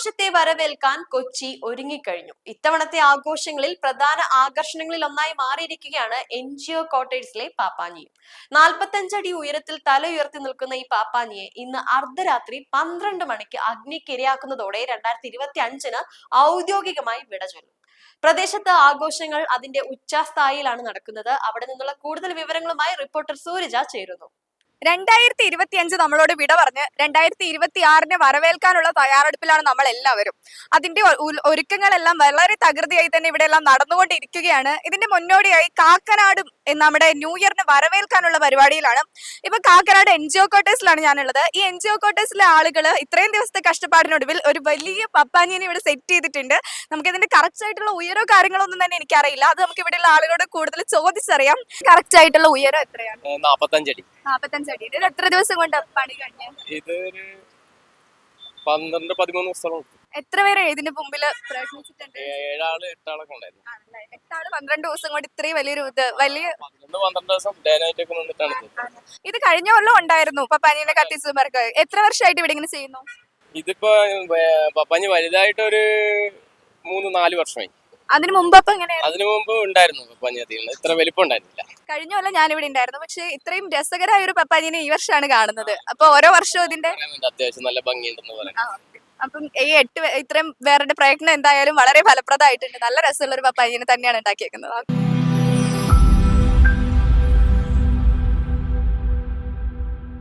പുതുവർഷത്തെ വരവേൽക്കാൻ കൊച്ചി ഒരുങ്ങിക്കഴിഞ്ഞു. ഇത്തവണത്തെ ആഘോഷങ്ങളിൽ പ്രധാന ആകർഷണങ്ങളിൽ ഒന്നായി മാറിയിരിക്കുകയാണ് എൻ ജി ഒ കോട്ടേഴ്സിലെ പാപ്പാഞ്ഞിയും. നാൽപ്പത്തഞ്ചടി ഉയരത്തിൽ തല ഉയർത്തി നിൽക്കുന്ന ഈ പാപ്പാഞ്ഞിയെ ഇന്ന് അർദ്ധരാത്രി പന്ത്രണ്ട് മണിക്ക് അഗ്നിക്കിരയാക്കുന്നതോടെ രണ്ടായിരത്തി ഇരുപത്തി അഞ്ചിന് ഔദ്യോഗികമായി വിട ചൊല്ലും. പ്രദേശത്ത് ആഘോഷങ്ങൾ അതിന്റെ ഉച്ചാസ്ഥായിലാണ് നടക്കുന്നത്. അവിടെ നിന്നുള്ള കൂടുതൽ വിവരങ്ങളുമായി റിപ്പോർട്ടർ സൂരജ ചേരുന്നു. രണ്ടായിരത്തി ഇരുപത്തി അഞ്ച് നമ്മളോട് വിട പറഞ്ഞ് രണ്ടായിരത്തി ഇരുപത്തി ആറിനെ വരവേൽക്കാനുള്ള തയ്യാറെടുപ്പിലാണ് നമ്മൾ എല്ലാവരും അതിന്റെ ഒരുക്കങ്ങളെല്ലാം വളരെ തകൃതിയായി തന്നെ ഇവിടെ എല്ലാം നടന്നുകൊണ്ടിരിക്കുകയാണ്. ഇതിന്റെ മുന്നോടിയായി കാക്കനാടും നമ്മുടെ ന്യൂ ഇയറിന് വരവേൽക്കാനുള്ള പരിപാടിയിലാണ്. ഇപ്പൊ കാക്കനാട് എൻ ജി ഒ കോട്ടേഴ്സിലാണ് ഞാനുള്ളത്. ഈ എൻ ജി ഒ കോട്ടേഴ്സിലെ ആളുകൾ ഇത്രയും ദിവസത്തെ കഷ്ടപ്പാടിനൊടുവിൽ ഒരു വലിയ പപ്പാനിയനെ ഇവിടെ സെറ്റ് ചെയ്തിട്ടുണ്ട്. നമുക്ക് ഇതിന്റെ കറക്റ്റ് ആയിട്ടുള്ള ഉയരോ കാര്യങ്ങളോ ഒന്നും തന്നെ എനിക്കറിയില്ല. അത് നമുക്ക് ഇവിടെയുള്ള ആളുകളോട് കൂടുതൽ ചോദിച്ചറിയാം. കറക്റ്റ് ആയിട്ടുള്ള ഉയരം എത്രയാണ്? നാപ്പത്തഞ്ചടി. നാപ്പത്തഞ്ചടി. ഇത് എത്ര ദിവസം കൊണ്ട് പണി കഴിഞ്ഞു? ഇത് പന്ത്രണ്ട് പതിമൂന്ന് പുസ്തകം എത്ര പേര് ഇതിന്റെ മുമ്പിൽ പ്രയത്നിച്ചിട്ടുണ്ട് ഏഴാൾ എട്ടാളൊക്കെ ഉണ്ടായിരുന്നു. ആണല്ലേ? എട്ടാൾ പന്ത്രണ്ട് ദിവസം കൊണ്ട് ഇത്രയും വലിയൊരു ഇത് വലിയ പന്ത്രണ്ട് പന്ത്രണ്ട് ദിവസം ഡേ നൈറ്റ് ഒക്കെ നിന്നിട്ടാണ് ഇത്. കഴിഞ്ഞ കൊല്ലം ഉണ്ടായിരുന്നു പപ്പാനിയുടെ കത്തിസുമാർക്ക് എത്ര വർഷമായിട്ട് ഇവിടെ ഇങ്ങനെ ചെയ്യുന്നു? ഇതിപ്പോ പപ്പാനി വലുതായിട്ട് ഒരു മൂന്ന് നാല് വർഷമായി. അതിന് മുമ്പ് അപ്പൊ അതിനു മുമ്പ് ഉണ്ടായിരുന്നു ഇത്ര വലിപ്പം ഉണ്ടായിരുന്നില്ല. കഴിഞ്ഞ കൊല്ലം ഞാൻ ഇവിടെ ഉണ്ടായിരുന്നു. പക്ഷെ ഇത്രയും രസകരമായ ഒരു പപ്പാജിനെ ഈ വർഷമാണ് കാണുന്നത്. അപ്പൊ ഓരോ വർഷവും ഇതിന്റെ അത്യാവശ്യം നല്ല ഭംഗിയുണ്ടെന്ന് പറയാം. അപ്പം ഈ എട്ട് ഇത്രയും പേരുടെ പ്രയത്നം എന്തായാലും വളരെ ഫലപ്രദമായിട്ടുണ്ട്. നല്ല രസമുള്ള ഒരു പപ്പാജിനെ തന്നെയാണ് ഉണ്ടാക്കിയേക്കുന്നത്.